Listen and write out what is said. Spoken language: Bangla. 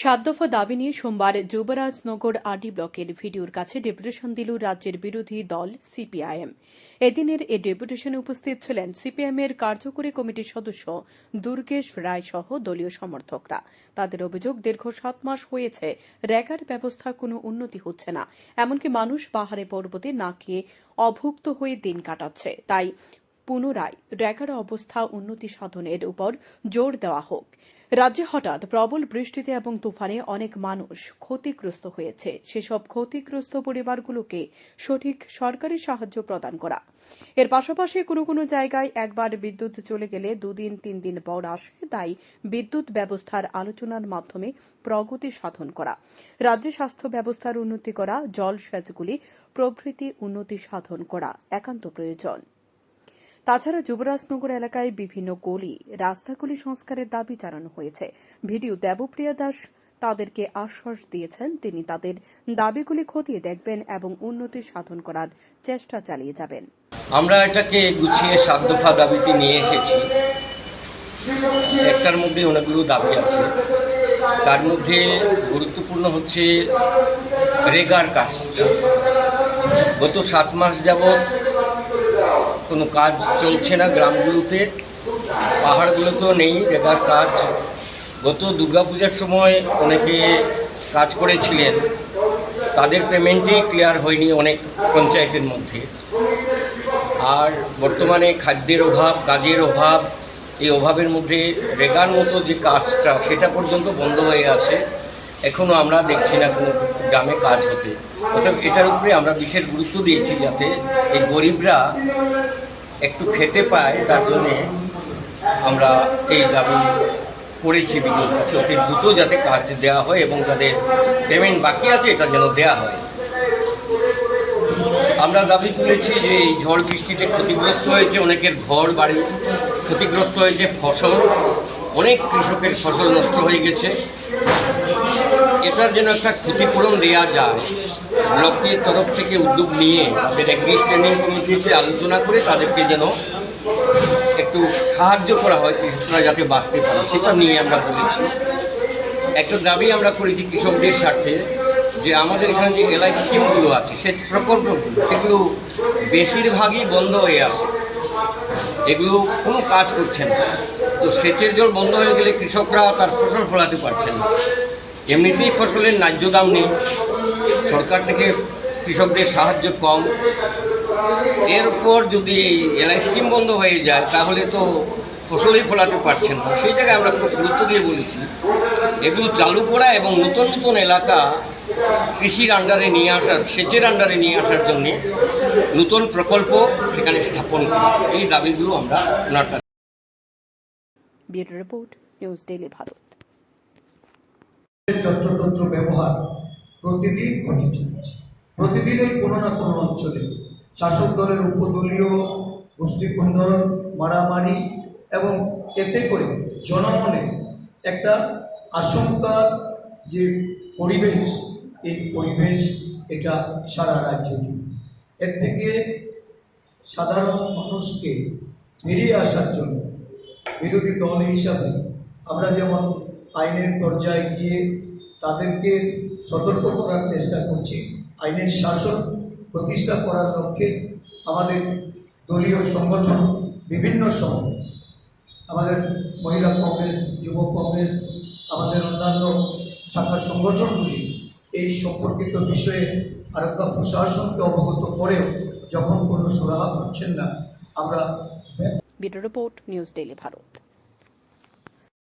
সাত দফা দাবি নিয়ে সোমবার যুবরাজনগর আডি ব্লকের ভিডিওর কাছে ডেপুটেশন দিল রাজ্যের বিরোধী দল সিপিআইএম। এদিনের এ ডেপুটেশনে উপস্থিত ছিলেন সিপিএম এর কার্যকরী কমিটির সদস্য দুর্গেশ রায় সহ দলীয় সমর্থকরা। তাদের অভিযোগ, দীর্ঘ সাত মাস হয়েছে র্যাগার ব্যবস্থা কোনো উন্নতি হচ্ছে না। এমনকি মানুষ পাহাড়ে পর্বতে না খেয়ে অভুক্ত হয়ে দিন কাটাচ্ছে। তাই পুনরায় র্যাগার অবস্থা উন্নতি সাধনের উপর জোর দেওয়া হোক। রাজ্যে হঠাৎ প্রবল বৃষ্টিতে এবং তুফানে অনেক মানুষ ক্ষতিগ্রস্ত হয়েছে। সেসব ক্ষতিগ্রস্ত পরিবারগুলোকে সঠিক সরকারি সাহায্য প্রদান করা। এর পাশাপাশি কোনো কোনো জায়গায় একবার বিদ্যুৎ চলে গেলে দুদিন, তিন দিন পর আসে, তাই বিদ্যুৎ ব্যবস্থার আলোচনার মাধ্যমে প্রগতি সাধন করা। রাজ্যে স্বাস্থ্য ব্যবস্থার উন্নতি করা জলসেচগুলি প্রভৃতি উন্নতি সাধন করা একান্ত প্রয়োজন। তাছাড়া যুবরাজনগর এলাকায় বিভিন্ন গলি, রাস্তাগুলি সংস্কারের দাবি জানানো হয়েছে। ভিডিও দেবপ্রিয়া দাস তাদেরকে আশ্বাস দিয়েছেন। তিনি তাদের দাবিগুলি খতিয়ে দেখবেন এবং উন্নতি সাধন করার চেষ্টা চালিয়ে যাবেন। আমরা এটাকে গুছিয়ে সাত দফা দাবিতে নিয়ে এসেছি। একটার মধ্যে অনেকগুলো দাবি আছে। তার মধ্যে গুরুত্বপূর্ণ হচ্ছে রেগার কাজটা। গত সাত মাস যাবৎ কোনো কাজ চলছে না গ্রামগুলোতে, পাহাড়গুলোতেও নেই রেগার কাজ। গত দুর্গাপূজার সময় অনেকে কাজ করেছিলেন, তাদের পেমেন্টই ক্লিয়ার হয়নি অনেক পঞ্চায়েতের মধ্যে। আর বর্তমানে খাদ্যের অভাব, কাজের অভাব, এই অভাবের মধ্যে রেগার মতো যে কাজটা, সেটা পর্যন্ত বন্ধ হয়ে আছে। এখনও আমরা দেখছি না কোনো গ্রামে কাজ হতে। অর্থাৎ এটার উপরে আমরা বিশেষ গুরুত্ব দিয়েছি যাতে এই গরিবরা একটু খেতে পায়, তার জন্যে আমরা এই দাবি করেছি বিদ্যুৎ কাছে অতি দ্রুত যাতে কাজ দেওয়া হয় এবং যাদের পেমেন্ট বাকি আছে, এটা যেন দেওয়া হয়। আমরা দাবি তুলেছি যে এই ঝড় বৃষ্টিতে ক্ষতিগ্রস্ত হয়েছে অনেকের ঘর, বাড়ি, ক্ষতিগ্রস্ত হয়েছে ফসল। অনেক কৃষকের ফসল নষ্ট হয়ে গেছে। এটার যেন একটা ক্ষতিপূরণ দেওয়া যায় ব্লকের তরফ থেকে উদ্যোগ নিয়ে তাদের একটি স্ট্যান্ডিং কমিটিতে আলোচনা করে তাদেরকে যেন একটু সাহায্য করা হয় কৃষকরা যাতে বাঁচতে পারে, সেটা নিয়ে আমরা বলেছি। একটা দাবি আমরা করেছি কৃষকদের স্বার্থে যে আমাদের এখানে যে এলআই স্কিমগুলো আছে সেচ প্রকল্পগুলো, সেগুলো বেশিরভাগই বন্ধ হয়ে আছে। এগুলো কোনো কাজ করছে না। তো সেচের জল বন্ধ হয়ে গেলে কৃষকরা তার ফসল ফলাতে পারছেন না। এমনিতেই ফসলের ন্যায্য দাম নেই। সরকার থেকে কৃষকদের সাহায্য কম। এর উপর যদি এলআই স্কিম বন্ধ হয়ে যায়, তাহলে তো ফসলই ফলাতে পারছেন না। সেই জায়গায় আমরা খুব গুরুত্ব দিয়ে বলেছি, এগুলো চালু করা এবং নতুন নতুন এলাকা কৃষির আন্ডারে নিয়ে আসার, সেচের আন্ডারে নিয়ে আসার জন্যে নতুন প্রকল্প সেখানে স্থাপন করা। এই দাবিগুলো আমরা ওনার রিপোর্ট, নিউজ ভারত। যন্ত্রতন্ত্র ব্যবহার প্রতিদিন ঘটে চলেছে। প্রতিদিনই কোনো না কোনো অঞ্চলে শাসক দলের উপদলীয় গোষ্ঠীকুন্দন মারামারি এবং এতে করে জনমনে একটা আশঙ্কা যে পরিবেশ, এই পরিবেশ এটা সারা রাজ্য এর থেকে সাধারণ মানুষকে বেরিয়ে আসার জন্য বিরোধী দল হিসাবে আমরা যেমন আইনের পর্যায়ে গিয়ে তাদেরকে সতর্ক করার চেষ্টা করছি। আইনের শাসন প্রতিষ্ঠা করার লক্ষ্যে আমাদের দলীয় সংগঠন, বিভিন্ন সময় আমাদের মহিলা কংগ্রেস, যুব কংগ্রেস, আমাদের অন্যান্য শাখা সংগঠনগুলি এই সম্পর্কিত বিষয়ে আরক্ষা প্রশাসনকে অবগত করেও যখন কোনো সুরাহা পাচ্ছেন না, আমরা bureau report, news daily Bharat.